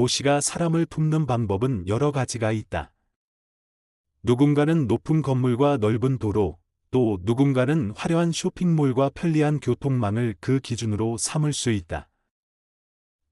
도시가 사람을 품는 방법은 여러 가지가 있다. 누군가는 높은 건물과 넓은 도로, 또 누군가는 화려한 쇼핑몰과 편리한 교통망을 그 기준으로 삼을 수 있다.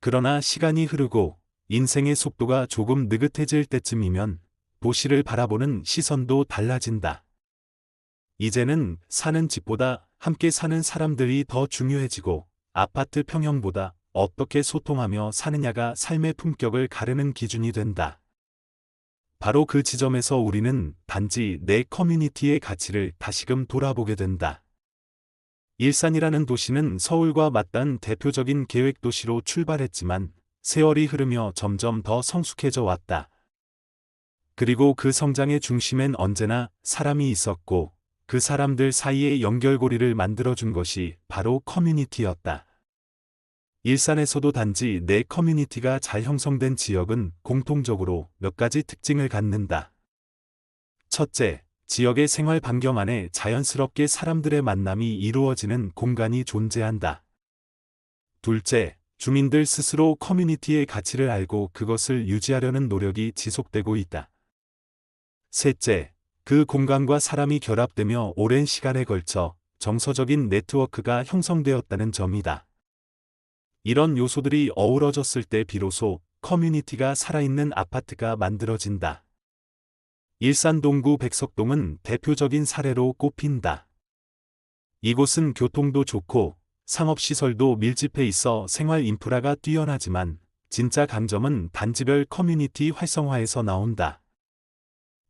그러나 시간이 흐르고 인생의 속도가 조금 느긋해질 때쯤이면 도시를 바라보는 시선도 달라진다. 이제는 사는 집보다 함께 사는 사람들이 더 중요해지고 아파트 평형보다 어떻게 소통하며 사느냐가 삶의 품격을 가르는 기준이 된다. 바로 그 지점에서 우리는 단지 내 커뮤니티의 가치를 다시금 돌아보게 된다. 일산이라는 도시는 서울과 맞닿은 대표적인 계획도시로 출발했지만 세월이 흐르며 점점 더 성숙해져 왔다. 그리고 그 성장의 중심엔 언제나 사람이 있었고 그 사람들 사이의 연결고리를 만들어준 것이 바로 커뮤니티였다. 일산에서도 단지 내 커뮤니티가 잘 형성된 지역은 공통적으로 몇 가지 특징을 갖는다. 첫째, 지역의 생활 반경 안에 자연스럽게 사람들의 만남이 이루어지는 공간이 존재한다. 둘째, 주민들 스스로 커뮤니티의 가치를 알고 그것을 유지하려는 노력이 지속되고 있다. 셋째, 그 공간과 사람이 결합되며 오랜 시간에 걸쳐 정서적인 네트워크가 형성되었다는 점이다. 이런 요소들이 어우러졌을 때 비로소 커뮤니티가 살아있는 아파트가 만들어진다. 일산 동구 백석동은 대표적인 사례로 꼽힌다. 이곳은 교통도 좋고 상업시설도 밀집해 있어 생활 인프라가 뛰어나지만 진짜 강점은 단지별 커뮤니티 활성화에서 나온다.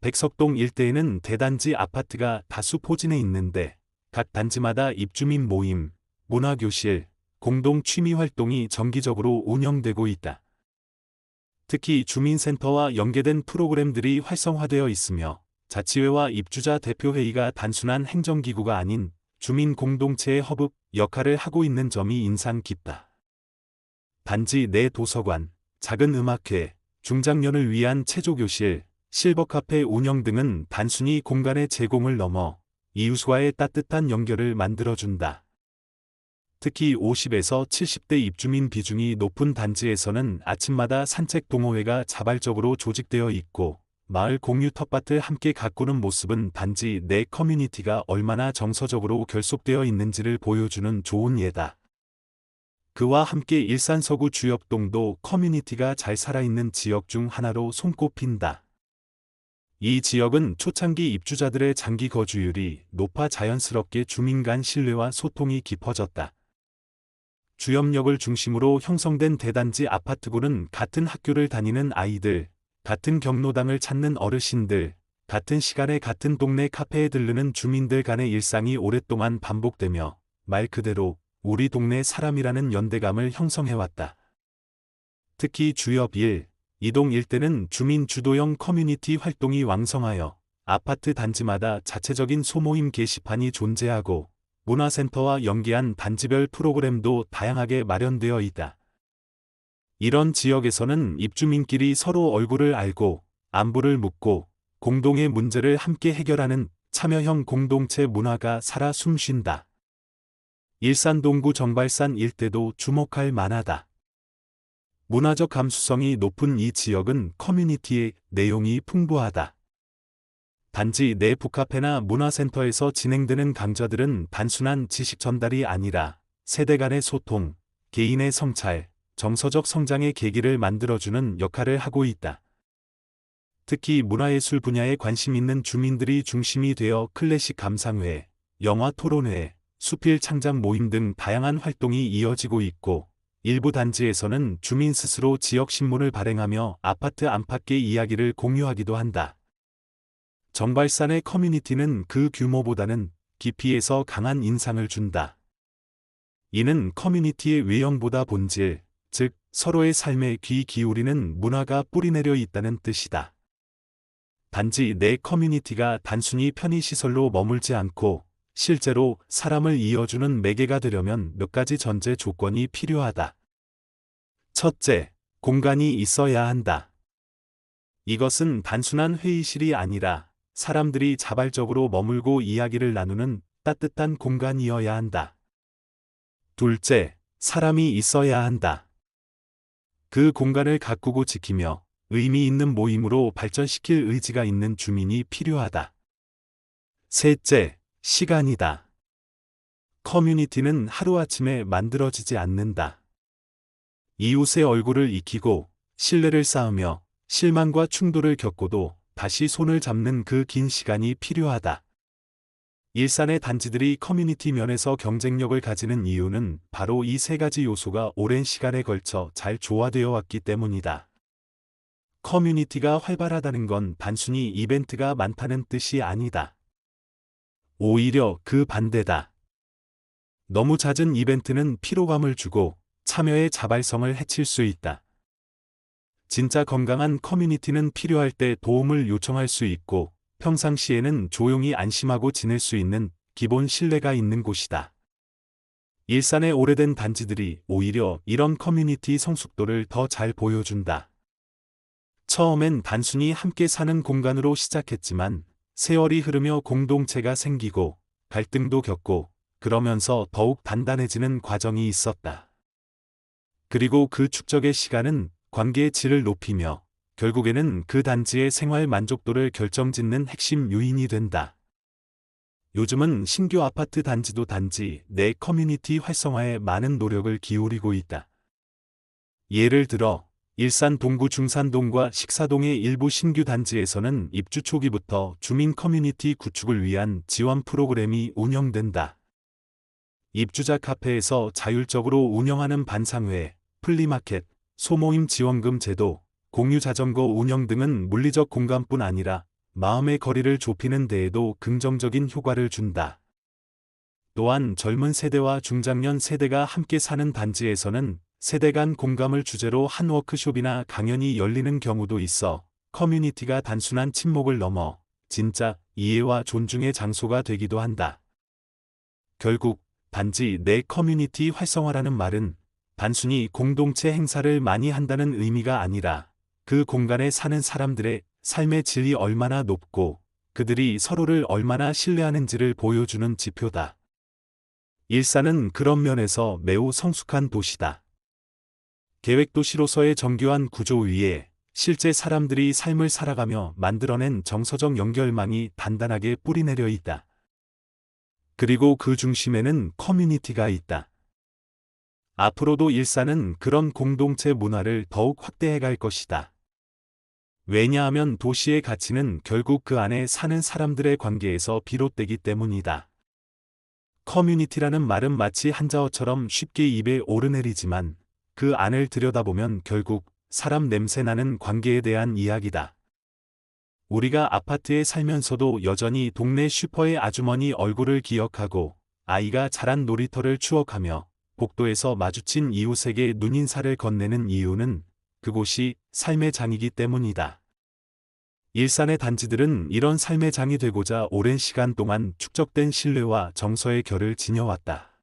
백석동 일대에는 대단지 아파트가 다수 포진해 있는데 각 단지마다 입주민 모임, 문화교실, 공동 취미 활동이 정기적으로 운영되고 있다. 특히 주민센터와 연계된 프로그램들이 활성화되어 있으며 자치회와 입주자 대표회의가 단순한 행정기구가 아닌 주민 공동체의 허브 역할을 하고 있는 점이 인상 깊다. 단지 내 도서관, 작은 음악회, 중장년을 위한 체조교실, 실버카페 운영 등은 단순히 공간의 제공을 넘어 이웃과의 따뜻한 연결을 만들어준다. 특히 50에서 70대 입주민 비중이 높은 단지에서는 아침마다 산책 동호회가 자발적으로 조직되어 있고 마을 공유 텃밭을 함께 가꾸는 모습은 단지 내 커뮤니티가 얼마나 정서적으로 결속되어 있는지를 보여주는 좋은 예다. 그와 함께 일산 서구 주역동도 커뮤니티가 잘 살아있는 지역 중 하나로 손꼽힌다. 이 지역은 초창기 입주자들의 장기 거주율이 높아 자연스럽게 주민 간 신뢰와 소통이 깊어졌다. 주염역을 중심으로 형성된 대단지 아파트구는 같은 학교를 다니는 아이들, 같은 경로당을 찾는 어르신들, 같은 시간에 같은 동네 카페에 들르는 주민들 간의 일상이 오랫동안 반복되며 말 그대로 우리 동네 사람이라는 연대감을 형성해왔다. 특히 주엽 1, 이동 일대는 주민 주도형 커뮤니티 활동이 왕성하여 아파트 단지마다 자체적인 소모임 게시판이 존재하고 문화센터와 연계한 단지별 프로그램도 다양하게 마련되어 있다. 이런 지역에서는 입주민끼리 서로 얼굴을 알고 안부를 묻고 공동의 문제를 함께 해결하는 참여형 공동체 문화가 살아 숨쉰다. 일산 동구 정발산 일대도 주목할 만하다. 문화적 감수성이 높은 이 지역은 커뮤니티의 내용이 풍부하다. 단지 내 북카페나 문화센터에서 진행되는 강좌들은 단순한 지식 전달이 아니라 세대 간의 소통, 개인의 성찰, 정서적 성장의 계기를 만들어주는 역할을 하고 있다. 특히 문화예술 분야에 관심 있는 주민들이 중심이 되어 클래식 감상회, 영화 토론회, 수필 창작 모임 등 다양한 활동이 이어지고 있고 일부 단지에서는 주민 스스로 지역 신문을 발행하며 아파트 안팎의 이야기를 공유하기도 한다. 정발산의 커뮤니티는 그 규모보다는 깊이에서 강한 인상을 준다. 이는 커뮤니티의 외형보다 본질, 즉 서로의 삶에 귀 기울이는 문화가 뿌리내려 있다는 뜻이다. 단지 내 커뮤니티가 단순히 편의시설로 머물지 않고 실제로 사람을 이어주는 매개가 되려면 몇 가지 전제 조건이 필요하다. 첫째, 공간이 있어야 한다. 이것은 단순한 회의실이 아니라 사람들이 자발적으로 머물고 이야기를 나누는 따뜻한 공간이어야 한다. 둘째, 사람이 있어야 한다. 그 공간을 가꾸고 지키며 의미 있는 모임으로 발전시킬 의지가 있는 주민이 필요하다. 셋째, 시간이다. 커뮤니티는 하루아침에 만들어지지 않는다. 이웃의 얼굴을 익히고 신뢰를 쌓으며 실망과 충돌을 겪고도 다시 손을 잡는 그 긴 시간이 필요하다. 일산의 단지들이 커뮤니티 면에서 경쟁력을 가지는 이유는 바로 이 세 가지 요소가 오랜 시간에 걸쳐 잘 조화되어 왔기 때문이다. 커뮤니티가 활발하다는 건 단순히 이벤트가 많다는 뜻이 아니다. 오히려 그 반대다. 너무 잦은 이벤트는 피로감을 주고 참여의 자발성을 해칠 수 있다. 진짜 건강한 커뮤니티는 필요할 때 도움을 요청할 수 있고 평상시에는 조용히 안심하고 지낼 수 있는 기본 신뢰가 있는 곳이다. 일산의 오래된 단지들이 오히려 이런 커뮤니티 성숙도를 더 잘 보여준다. 처음엔 단순히 함께 사는 공간으로 시작했지만 세월이 흐르며 공동체가 생기고 갈등도 겪고 그러면서 더욱 단단해지는 과정이 있었다. 그리고 그 축적의 시간은 관계의 질을 높이며 결국에는 그 단지의 생활 만족도를 결정짓는 핵심 요인이 된다. 요즘은 신규 아파트 단지도 단지 내 커뮤니티 활성화에 많은 노력을 기울이고 있다. 예를 들어 일산 동구 중산동과 식사동의 일부 신규 단지에서는 입주 초기부터 주민 커뮤니티 구축을 위한 지원 프로그램이 운영된다. 입주자 카페에서 자율적으로 운영하는 반상회, 플리마켓, 소모임 지원금 제도, 공유 자전거 운영 등은 물리적 공간뿐 아니라 마음의 거리를 좁히는 데에도 긍정적인 효과를 준다. 또한 젊은 세대와 중장년 세대가 함께 사는 단지에서는 세대 간 공감을 주제로 한 워크숍이나 강연이 열리는 경우도 있어 커뮤니티가 단순한 친목을 넘어 진짜 이해와 존중의 장소가 되기도 한다. 결국 단지 내 커뮤니티 활성화라는 말은 단순히 공동체 행사를 많이 한다는 의미가 아니라 그 공간에 사는 사람들의 삶의 질이 얼마나 높고 그들이 서로를 얼마나 신뢰하는지를 보여주는 지표다. 일산은 그런 면에서 매우 성숙한 도시다. 계획도시로서의 정교한 구조 위에 실제 사람들이 삶을 살아가며 만들어낸 정서적 연결망이 단단하게 뿌리내려 있다. 그리고 그 중심에는 커뮤니티가 있다. 앞으로도 일산은 그런 공동체 문화를 더욱 확대해 갈 것이다. 왜냐하면 도시의 가치는 결국 그 안에 사는 사람들의 관계에서 비롯되기 때문이다. 커뮤니티라는 말은 마치 한자어처럼 쉽게 입에 오르내리지만 그 안을 들여다보면 결국 사람 냄새나는 관계에 대한 이야기다. 우리가 아파트에 살면서도 여전히 동네 슈퍼의 아주머니 얼굴을 기억하고 아이가 자란 놀이터를 추억하며 복도에서 마주친 이웃에게 눈인사를 건네는 이유는 그곳이 삶의 장이기 때문이다. 일산의 단지들은 이런 삶의 장이 되고자 오랜 시간 동안 축적된 신뢰와 정서의 결을 지녀왔다.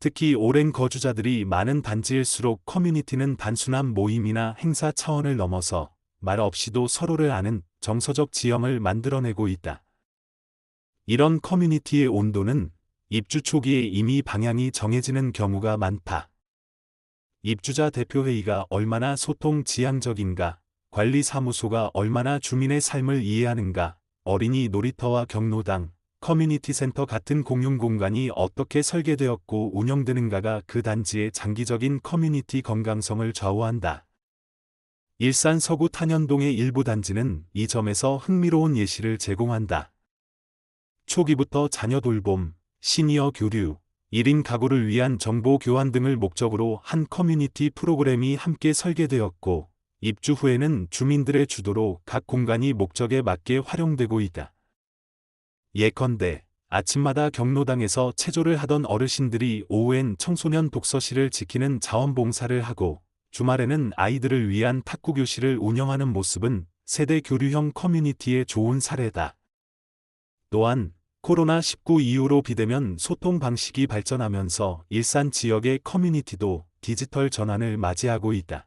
특히 오랜 거주자들이 많은 단지일수록 커뮤니티는 단순한 모임이나 행사 차원을 넘어서 말 없이도 서로를 아는 정서적 지형을 만들어내고 있다. 이런 커뮤니티의 온도는 입주 초기에 이미 방향이 정해지는 경우가 많다. 입주자 대표회의가 얼마나 소통 지향적인가, 관리사무소가 얼마나 주민의 삶을 이해하는가, 어린이 놀이터와 경로당, 커뮤니티 센터 같은 공용 공간이 어떻게 설계되었고 운영되는가가 그 단지의 장기적인 커뮤니티 건강성을 좌우한다. 일산 서구 탄현동의 일부 단지는 이 점에서 흥미로운 예시를 제공한다. 초기부터 자녀 돌봄, 시니어 교류, 1인 가구를 위한 정보 교환 등을 목적으로 한 커뮤니티 프로그램이 함께 설계되었고, 입주 후에는 주민들의 주도로 각 공간이 목적에 맞게 활용되고 있다. 예컨대 아침마다 경로당에서 체조를 하던 어르신들이 오후엔 청소년 독서실을 지키는 자원봉사를 하고 주말에는 아이들을 위한 탁구 교실을 운영하는 모습은 세대 교류형 커뮤니티의 좋은 사례다. 또한 코로나19 이후로 비대면 소통 방식이 발전하면서 일산 지역의 커뮤니티도 디지털 전환을 맞이하고 있다.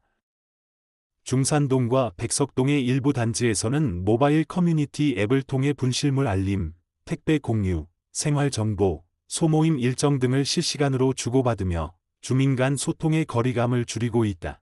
중산동과 백석동의 일부 단지에서는 모바일 커뮤니티 앱을 통해 분실물 알림, 택배 공유, 생활 정보, 소모임 일정 등을 실시간으로 주고받으며 주민 간 소통의 거리감을 줄이고 있다.